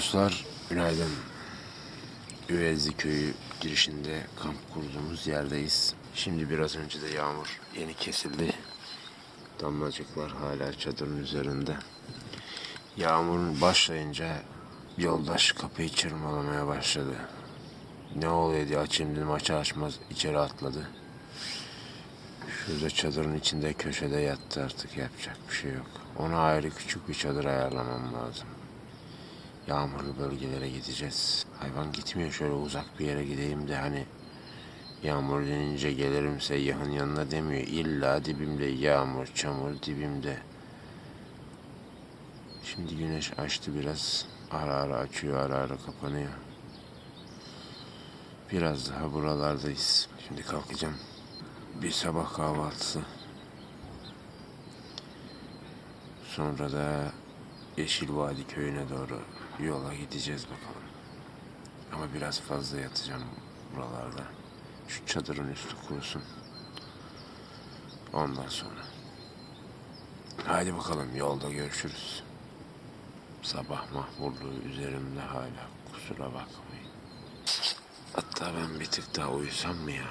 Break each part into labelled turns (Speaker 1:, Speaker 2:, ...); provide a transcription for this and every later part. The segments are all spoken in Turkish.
Speaker 1: Dostlar, günaydın. Üvezli köyü girişinde kamp kurduğumuz yerdeyiz. Şimdi biraz önce de yağmur yeni kesildi. Damlacıklar hala çadırın üzerinde. Yağmurun başlayınca yoldaş kapıyı çırmalamaya başladı. Ne oluyor diye açayım dedim açar açmaz içeri atladı. Şurada çadırın içinde köşede yattı artık yapacak bir şey yok. Ona ayrı küçük bir çadır ayarlamam lazım. Yağmurlu bölgelere gideceğiz. Hayvan gitmiyor şöyle uzak bir yere gideyim de hani yağmur denince gelirim seyyahın yanına demiyor. İlla dibimde yağmur, çamur dibimde. Şimdi güneş açtı biraz. Ara ara açıyor, ara ara kapanıyor. Biraz daha buralardayız. Şimdi kalkacağım. Bir sabah kahvaltısı. Sonra da Yeşil Vadi köyüne doğru yola gideceğiz bakalım. Ama biraz fazla yatacağım buralarda. Şu çadırın üstü kurusun. Ondan sonra. Haydi bakalım yolda görüşürüz. Sabah mahmurluğu üzerimde hala kusura bakmayın. Hatta ben bir tık daha uyusam mı ya?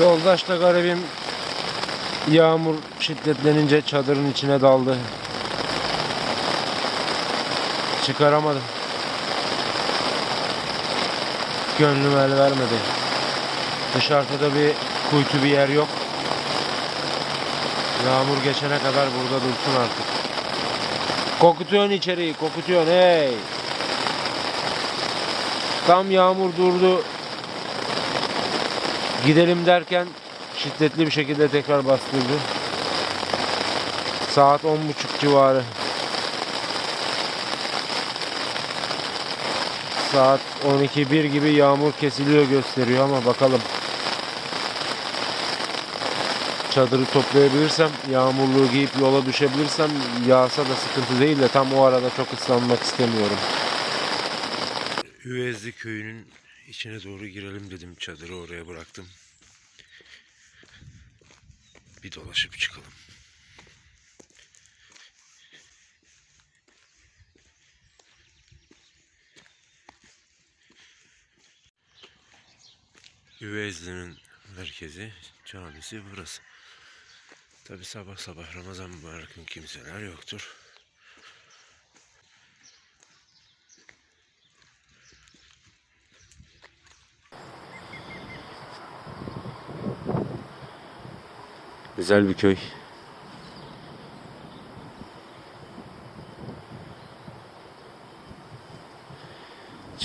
Speaker 2: Yoldaş da garibim yağmur şiddetlenince çadırın içine daldı. Çıkaramadım. Gönlüm el vermedi. Dışarıda da bir kuytu bir yer yok. Yağmur geçene kadar burada dursun artık. Kokutuyorsun içeriği, kokutuyorsun hey. Tam yağmur durdu. Gidelim derken şiddetli bir şekilde tekrar bastırdı. Saat 10.30 civarı. Saat 12.1 gibi yağmur kesiliyor gösteriyor ama bakalım. Çadırı toplayabilirsem, yağmurluğu giyip yola düşebilirsem yağsa da sıkıntı değil de tam o arada çok ıslanmak istemiyorum.
Speaker 1: Üvezli köyünün içine doğru girelim dedim. Çadırı oraya bıraktım. Bir dolaşıp çıkalım. Üvezli'nin merkezi, camisi burası. Tabi sabah sabah Ramazan mübarekin kimseler yoktur. Güzel bir köy.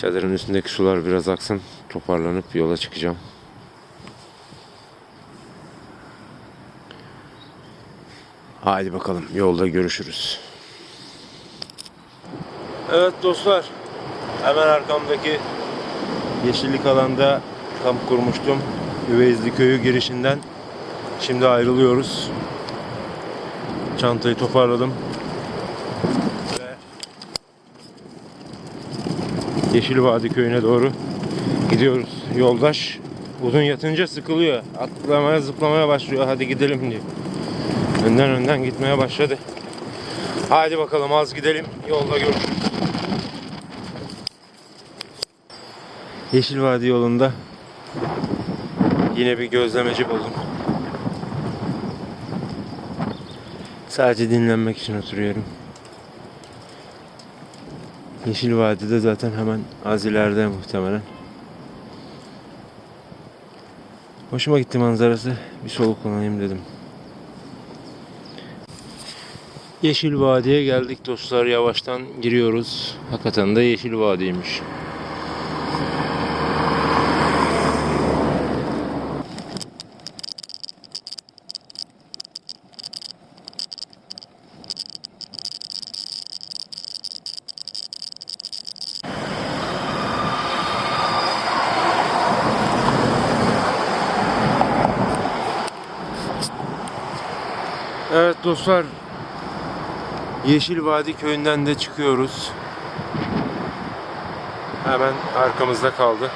Speaker 1: Çadırın üstündeki sular biraz aksın. Toparlanıp yola çıkacağım. Haydi bakalım yolda görüşürüz.
Speaker 2: Evet dostlar. Hemen arkamdaki yeşillik alanda kamp kurmuştum. Üveyizli köyü girişinden. Şimdi ayrılıyoruz. Çantayı toparladım. Yeşil Vadi köyüne doğru gidiyoruz. Yoldaş uzun yatınca sıkılıyor. Atlamaya zıplamaya başlıyor. Hadi gidelim diyor. Önden önden gitmeye başladı. Haydi bakalım az gidelim. Yolda görüşürüz. Yeşil Vadi yolunda yine bir gözlemeci buldum. Sadece dinlenmek için oturuyorum. Yeşil Vadi'de zaten hemen az ileride muhtemelen. Hoşuma gitti manzarası. Bir soluklanayım dedim. Yeşil Vadi'ye geldik dostlar. Yavaştan giriyoruz. Hakikaten de Yeşil Vadi'ymiş. Evet dostlar. Yeşil Vadi köyünden de çıkıyoruz. Hemen arkamızda kaldı.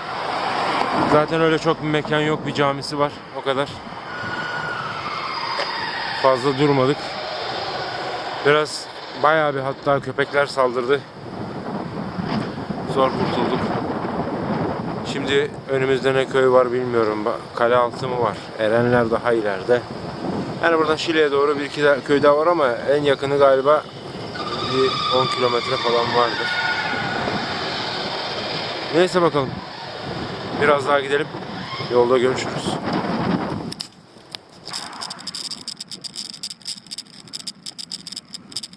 Speaker 2: Zaten öyle çok bir mekan yok. Bir camisi var. O kadar. Fazla durmadık. Biraz Bayağı bir hatta köpekler saldırdı. Zor kurtulduk. Şimdi önümüzde ne köy var bilmiyorum. Kale altı mı var? Erenler daha ileride. Yani buradan Şile'ye doğru bir iki köy daha var ama en yakını galiba bir 10 kilometre falan vardır. Neyse bakalım. Biraz daha gidelim. Yolda görüşürüz.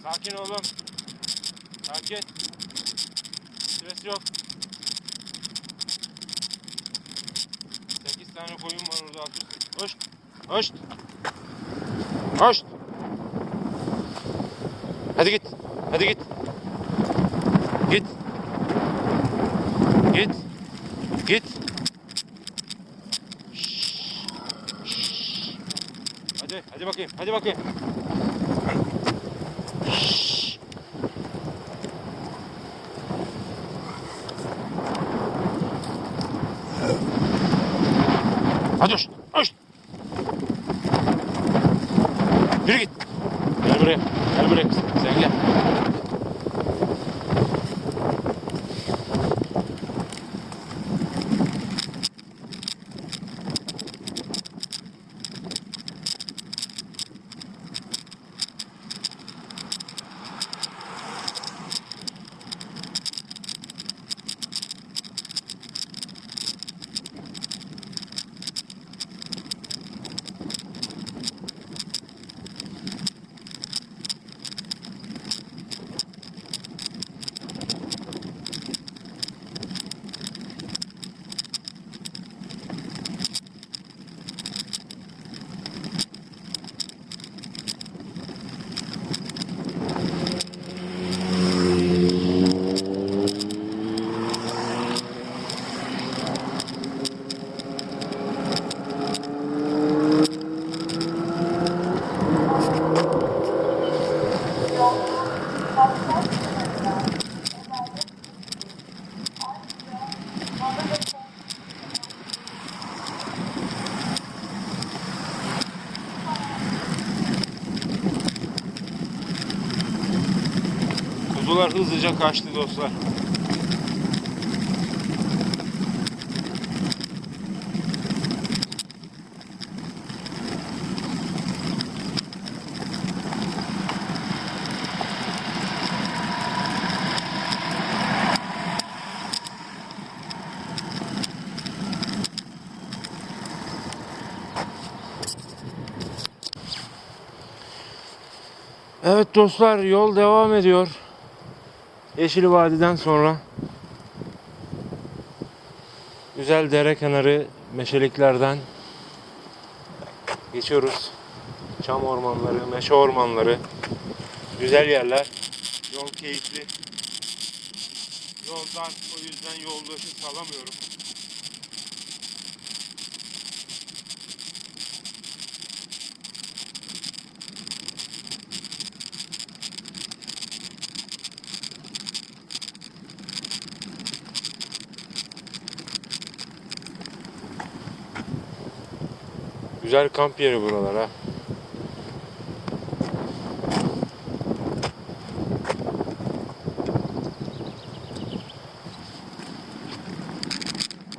Speaker 2: Sakin oğlum. Sakin. Stres yok. 8 tane koyun var orada. Hoş. Hoş. Hoş. Hadi git. Hadi git. Git. Git. Git. Şşş. Şşş. Hadi, hadi bakayım. Hadi bakayım. Şşş. Hadi hoş. Hoş. Yürü git. Gel buraya. Gel buraya kızım. Sen gel. Kuzular hızlıca kaçtı dostlar. Evet dostlar yol devam ediyor. Yeşil Vadi'den sonra güzel dere kenarı meşeliklerden geçiyoruz. Çam ormanları, meşe ormanları, güzel yerler. Yol keyifli. Yol dar, o yüzden yoldaşı salamıyorum. Güzel kamp yeri buralar ha.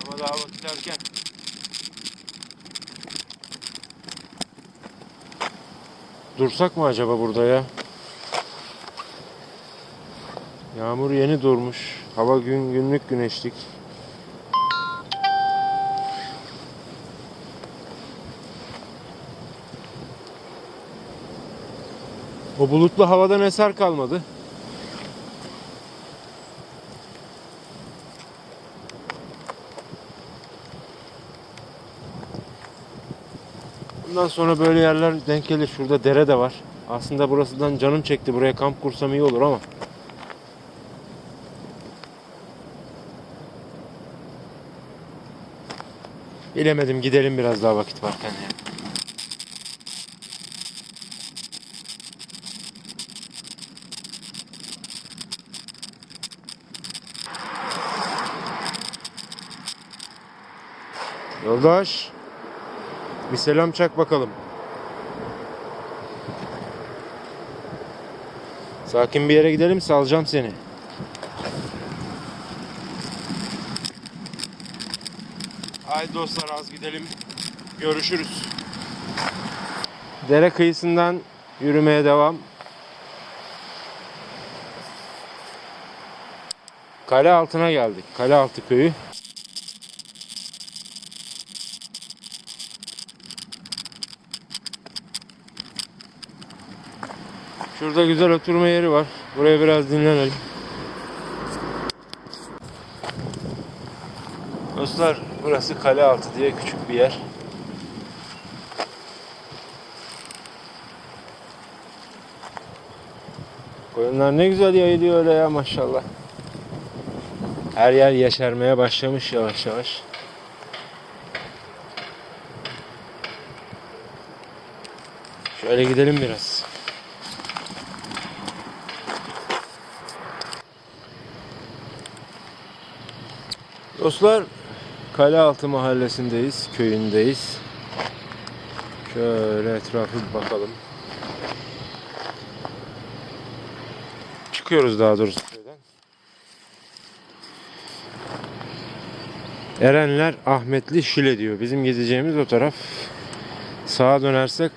Speaker 2: Ama daha vakit erken. Dursak mı acaba burada ya? Yağmur yeni durmuş. Hava gün günlük güneşlik. O bulutlu havadan eser kalmadı. Bundan sonra böyle yerler denk gelir. Şurada dere de var. Aslında burasından canım çekti. Buraya kamp kursam iyi olur ama. Bilemedim gidelim biraz daha vakit varken ya. Yoldaş. Bir selam çak bakalım. Sakin bir yere gidelim salacağım seni. Haydi dostlar az gidelim. Görüşürüz. Dere kıyısından yürümeye devam. Kale altına geldik. Kale altı köyü. Şurada güzel oturma yeri var. Buraya biraz dinlenelim. Dostlar burası kale altı diye küçük bir yer. Koyunlar ne güzel yayılıyor öyle ya maşallah. Her yer yeşermeye başlamış yavaş yavaş. Şöyle gidelim biraz. Dostlar Kalealtı mahallesindeyiz, köyündeyiz. Şöyle etrafı bir bakalım. Çıkıyoruz daha doğrusu köyden. Erenler Ahmetli Şile diyor. Bizim gideceğimiz o taraf. Sağa dönersek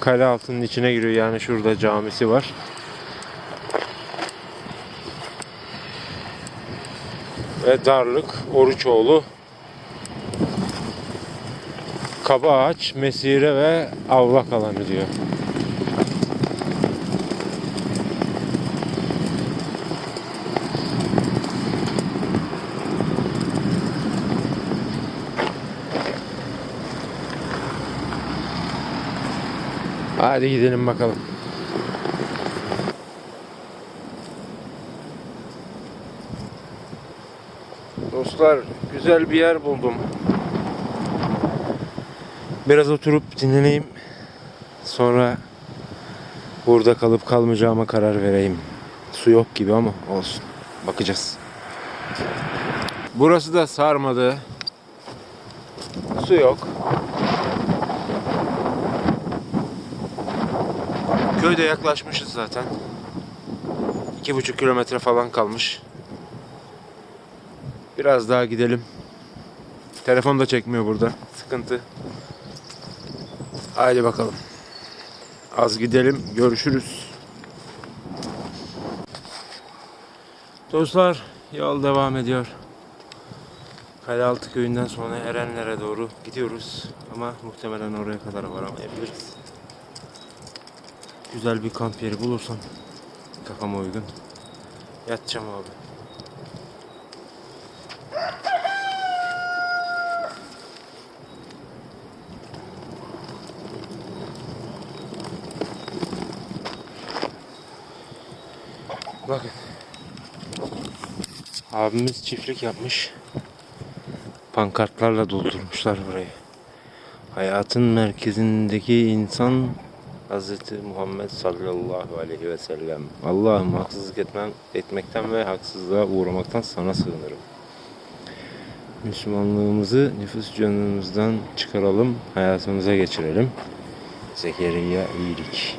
Speaker 2: kale altının içine giriyor. Yani şurada camisi var. Ve Darlık, Oruçoğlu, Kaba Ağaç, Mesire ve Avlak alanı diyor. Hadi gidelim bakalım. Dostlar güzel bir yer buldum. Biraz oturup dinleneyim. Sonra burada kalıp kalmayacağıma karar vereyim. Su yok gibi ama olsun. Bakacağız. Burası da sarmadı. Su yok. Köyde yaklaşmışız zaten. İki buçuk kilometre falan kalmış. Biraz daha gidelim. Telefon da çekmiyor burada. Sıkıntı. Haydi bakalım. Az gidelim. Görüşürüz. Dostlar yol devam ediyor. Kalealtı köyünden sonra Erenler'e doğru gidiyoruz. Ama muhtemelen oraya kadar varamayabiliriz. Güzel bir kamp yeri bulursam kafama uygun yatacağım abi. Bakın. Abimiz çiftlik yapmış. Pankartlarla doldurmuşlar burayı. Hayatın merkezindeki insan Hz. Muhammed sallallahu aleyhi ve sellem. Allah'ım haksızlık etmem, etmekten ve haksızlığa uğramaktan sana sığınırım. Müslümanlığımızı nüfus canımızdan çıkaralım, hayatımıza geçirelim. Zekeriya iyilik.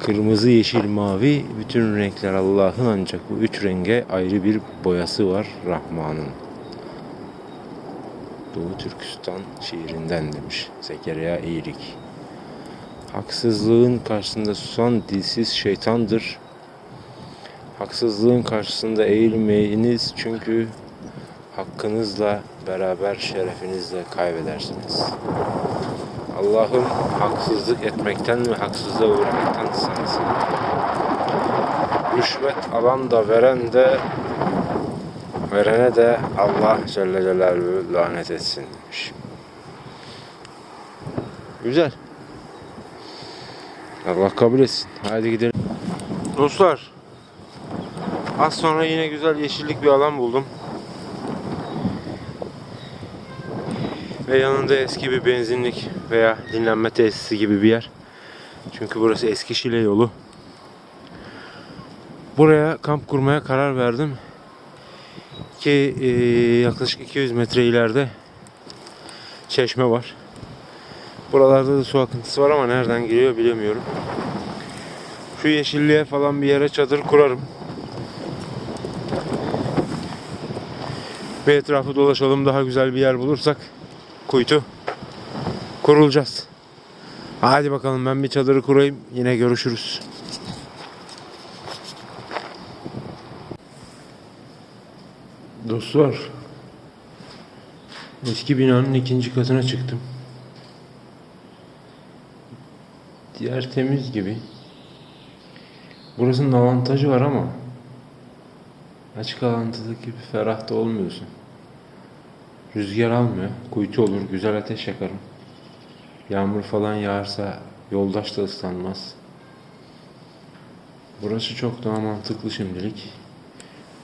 Speaker 2: Kırmızı, yeşil, mavi bütün renkler Allah'ın ancak bu üç renge ayrı bir boyası var Rahman'ın. Doğu Türkistan şiirinden demiş Zekeriya iyilik. Haksızlığın karşısında susan dilsiz şeytandır. Haksızlığın karşısında eğilmeyiniz çünkü hakkınızla beraber şerefinizle kaybedersiniz. Allah'ım haksızlık etmekten ve haksızlığa uğramaktan sığınırım. Rüşvet alan da veren de verene de Allah Celle Celaluhu lanet etsin demiş. Güzel. Allah kabul etsin. Haydi gidelim. Dostlar. Az sonra yine güzel yeşillik bir alan buldum. Ve yanında eski bir benzinlik veya dinlenme tesisi gibi bir yer. Çünkü burası eski Şile yolu. Buraya kamp kurmaya karar verdim. Ki e, yaklaşık 200 metre ileride çeşme var. Buralarda da su akıntısı var ama nereden geliyor bilemiyorum. Şu yeşilliğe falan bir yere çadır kurarım. Bir etrafı dolaşalım daha güzel bir yer bulursak kuytu kurulacağız. Hadi bakalım ben bir çadırı kurayım yine görüşürüz. Dostlar eski binanın ikinci katına çıktım. Diğer temiz gibi. Burasının avantajı var ama açık alantıdaki gibi ferah da olmuyorsun. Rüzgar almıyor. Kuytu olur. Güzel ateş yakarım. Yağmur falan yağarsa yoldaş da ıslanmaz. Burası çok daha mantıklı şimdilik.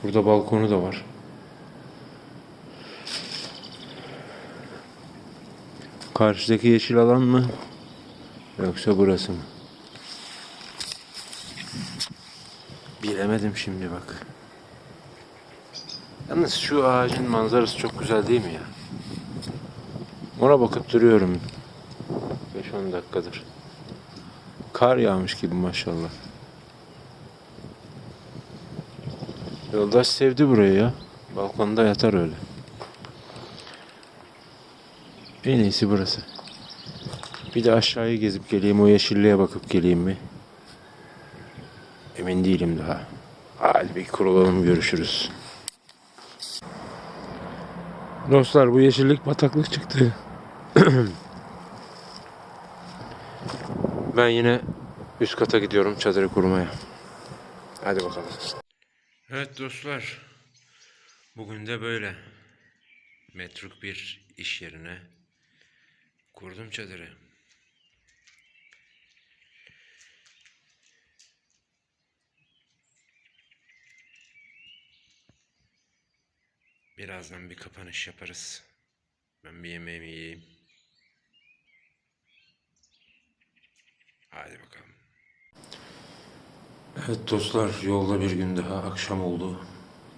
Speaker 2: Burada balkonu da var. Karşıdaki yeşil alan mı? Yoksa burası mı? Bilemedim şimdi bak. Yalnız şu ağacın manzarası çok güzel değil mi ya? Ona bakıp duruyorum. 5-10 dakikadır. Kar yağmış gibi maşallah. Yoldaş sevdi burayı ya. Balkonda yatar öyle. En iyisi burası. Bir de aşağıya gezip geleyim, o yeşilliğe bakıp geleyim mi? Emin değilim daha. Hadi bir kurulalım, görüşürüz. Dostlar bu yeşillik bataklık çıktı. ben yine üst kata gidiyorum çadırı kurmaya. Hadi bakalım. Evet dostlar. Bugün de böyle. Metruk bir iş yerine kurdum çadırı. Birazdan bir kapanış yaparız. Ben bir yemeğimi yiyeyim. Hadi bakalım. Evet dostlar yolda bir gün daha akşam oldu.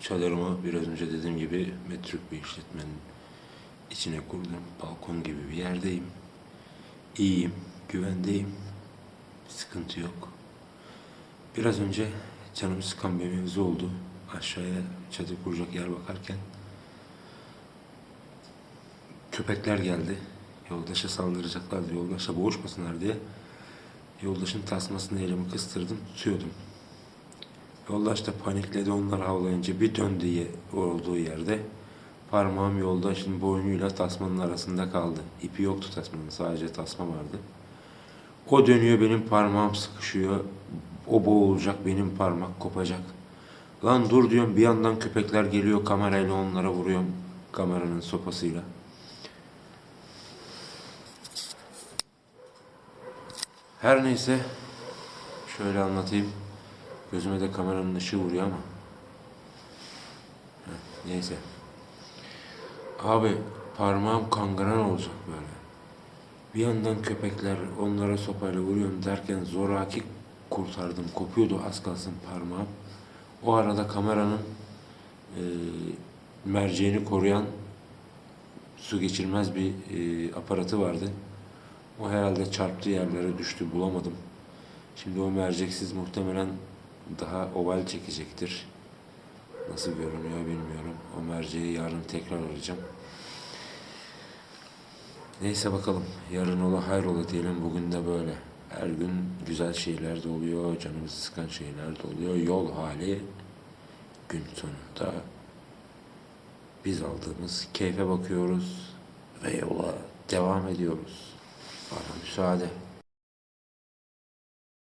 Speaker 2: Çadırımı biraz önce dediğim gibi metruk bir işletmenin içine kurdum. Balkon gibi bir yerdeyim. İyiyim, güvendeyim. Sıkıntı yok. Biraz önce canım sıkan bir mevzu oldu. Aşağıya çadır kuracak yer bakarken köpekler geldi. Yoldaşa saldıracaklardı. Yoldaşa boğuşmasınlar diye. Yoldaşın tasmasını elimi kıstırdım, tutuyordum. Yoldaş da panikledi onlar havlayınca bir döndü olduğu yerde. Parmağım yoldaşın boynuyla tasmanın arasında kaldı. İpi yoktu tasmanın, sadece tasma vardı. O dönüyor benim parmağım sıkışıyor. O boğulacak, benim parmak kopacak. Lan dur diyorum bir yandan köpekler geliyor kamerayla onlara vuruyorum kameranın sopasıyla. Her neyse şöyle anlatayım. Gözüme de kameranın ışığı vuruyor ama. Neyse. Abi parmağım kangren olacak böyle. Bir yandan köpekler onlara sopayla vuruyorum derken zoraki kurtardım. Kopuyordu az kalsın parmağım. O arada kameranın e, merceğini koruyan su geçirmez bir e, aparatı vardı. O herhalde çarptığı yerlere düştü bulamadım. Şimdi o merceksiz muhtemelen daha oval çekecektir. Nasıl görünüyor bilmiyorum. O merceği yarın tekrar arayacağım. Neyse bakalım. Yarın ola hayrola diyelim. Bugün de böyle. Her gün güzel şeyler de oluyor. Canımızı sıkan şeyler de oluyor. Yol hali gün sonunda biz aldığımız keyfe bakıyoruz ve yola devam ediyoruz. 是啊，对。